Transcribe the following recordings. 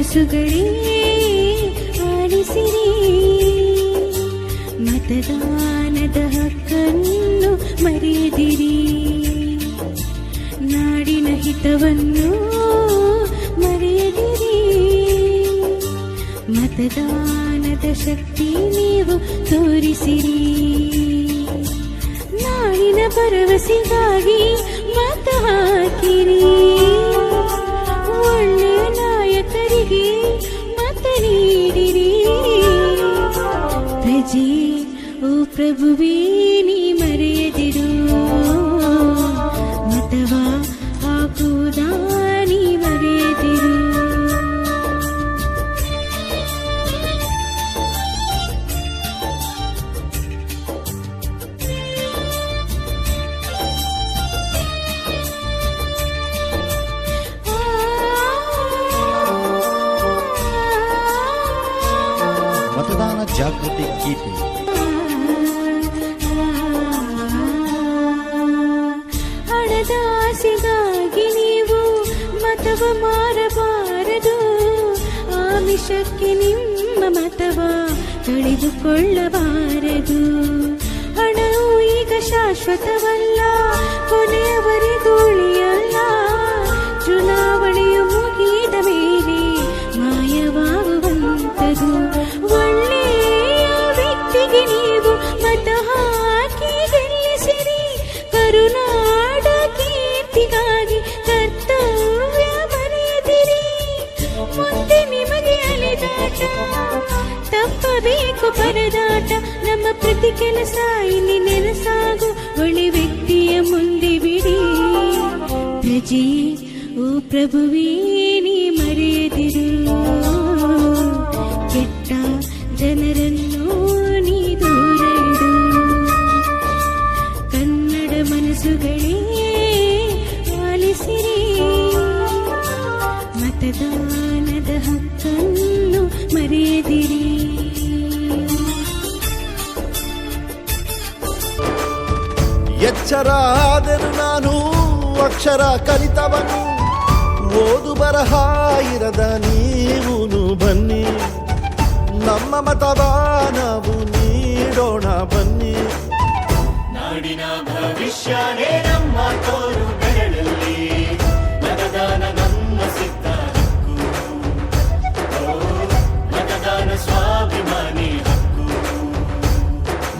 ಮನಸ್ಸುಗಳೇ ಆಲಿಸಿರಿ ಮತದಾನದ ಹಕ್ಕನ್ನು ಮರೆಯದಿರಿ. ನಾಡಿನ ಹಿತವನ್ನು ಮರೆಯದಿರಿ. ಮತದಾನದ ಶಕ್ತಿ ನೀವು ತೋರಿಸಿರಿ. ನಾಡಿನ ಭರವಸೆಗಾಗಿ ಮತ ಹಾಕಿರಿ. ಓ ಪ್ರಭುವೇ ನೀ ಮರೆಯದಿರು ಮತವಾ ಹಾಕುವುದಾ ನೀ ಮರೆಯದಿರು ಮತದಾನ ಜಾಗೃತಿ ಗೀತೆ ಮತವ ಮಾರಬಾರದು. ಆಮಿಷಕ್ಕೆ ನಿಮ್ಮ ಮತವ ಕಳೆದುಕೊಳ್ಳಬಾರದು ಹಣವು ಈಗ ಶಾಶ್ವತವಲ್ಲ, ಕೊನೆಯವರೆಗೂ ಉಳಿಯಲ್ಲ. ಚುನಾವಣೆಯು ಮುಗಿದ ಮೇಲೆ ಮಾಯವಾಗುವಂತದು ಒಳ್ಳೆಯ ವ್ಯಕ್ತಿಗೆ ನೀವು ಮತ ಹಾಕಿ ಗೆಲ್ಲಿಸಿರಿ. ಕರುನಾಡ ಕೀರ್ತಿಗಾಗಿ ತಪ್ಪಬೇಕು ಪರದಾಟ. ನಮ್ಮ ಪ್ರತಿ ಕೆಲಸ ಇಲ್ಲಿ ನೆನಸಾಗು. ಒಳ್ಳೆ ವ್ಯಕ್ತಿಯ ಮುಂದೆ ಬಿಡಿ. ಪ್ರಜೆಯೇ ಓ ಪ್ರಭುವೇ, ನೀ ಮರೆಯದಿರು. ಕೆಟ್ಟ ಜನರನ್ನು ನೀ ದೂರ ಇಡು ಕನ್ನಡ ಮನಸ್ಸುಗಳೇ ಆಲಿಸಿರಿ ಮತದಾನದ ಹಕ್ಕನ್ನು ಮರೆಯದಿರಿ. ಎಚ್ಚರ ಆದರೂ ನಾನು ಅಕ್ಷರ ಕಲಿತವನು. ಓದು ಬರಹ ಇರದ ನೀವು ಬನ್ನಿ. ನಮ್ಮ ಮತವ ನಾವು ನೀಡೋಣ ಬನ್ನಿ. ನಾಡಿನ ಭವಿಷ್ಯನೇ ನಮ್ಮ ತೋರು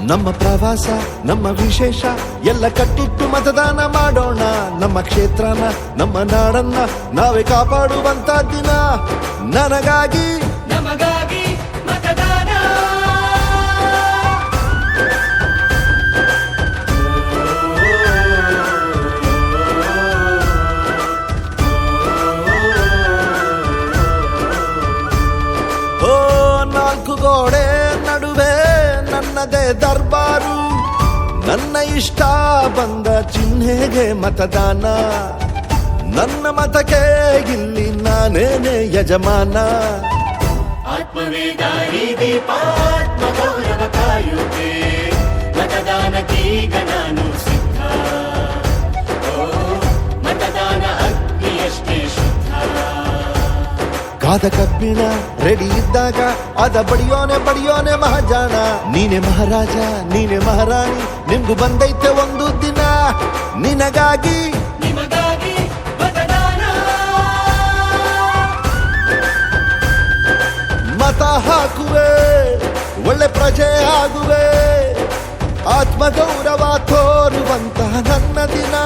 ನಮ್ಮ ಪ್ರವಾಸ ನಮ್ಮ ವಿಶೇಷ ಎಲ್ಲ ಕಟ್ಟಿಟ್ಟು ಮತದಾನ ಮಾಡೋಣ. ನಮ್ಮ ಕ್ಷೇತ್ರನ ನಮ್ಮ ನಾಡನ್ನ ನಾವೇ ಕಾಪಾಡುವಂತ ದಿನ. ನನಗಾಗಿ ನಮಗಾಗಿ ಮತದಾನ. ಓ ನಾಲ್ಕು ಗೋಡೆ ನನ್ನದೇ ದರ್ಬಾರು. ನನ್ನ ಇಷ್ಟ ಬಂದ ಚಿಹ್ನೆಗೆ ಮತದಾನ. ನನ್ನ ಮತಕ್ಕೆ ಇಲ್ಲಿ ನಾನೇನೆ ಯಜಮಾನ. ಆತ್ಮವೇದಾರಿ ದೀಪ ಆತ್ಮ ಗೌರವ ಕಾಯುತ್ತೆ ಕಾದ ಕಬ್ಬಿಣ ರೆಡಿ ಇದ್ದಾಗ ಅದ ಬಡಿಯೋನೆ ಬಡಿಯೋನೆ ಮಹಾಜಾಣ ನೀನೆ ಮಹಾರಾಜ ನೀನೆ ಮಹಾರಾಣಿ ನಿಮ್ಗೂ ಬಂದೈತೆ ಒಂದು ದಿನ. ನಿನಗಾಗಿ ಮತ ಹಾಕುವೆ ಒಳ್ಳೆ ಪ್ರಜೆ ಆಗುವೆ. ಆತ್ಮಗೌರವ ತೋರುವಂತಹ ನನ್ನ ದಿನ.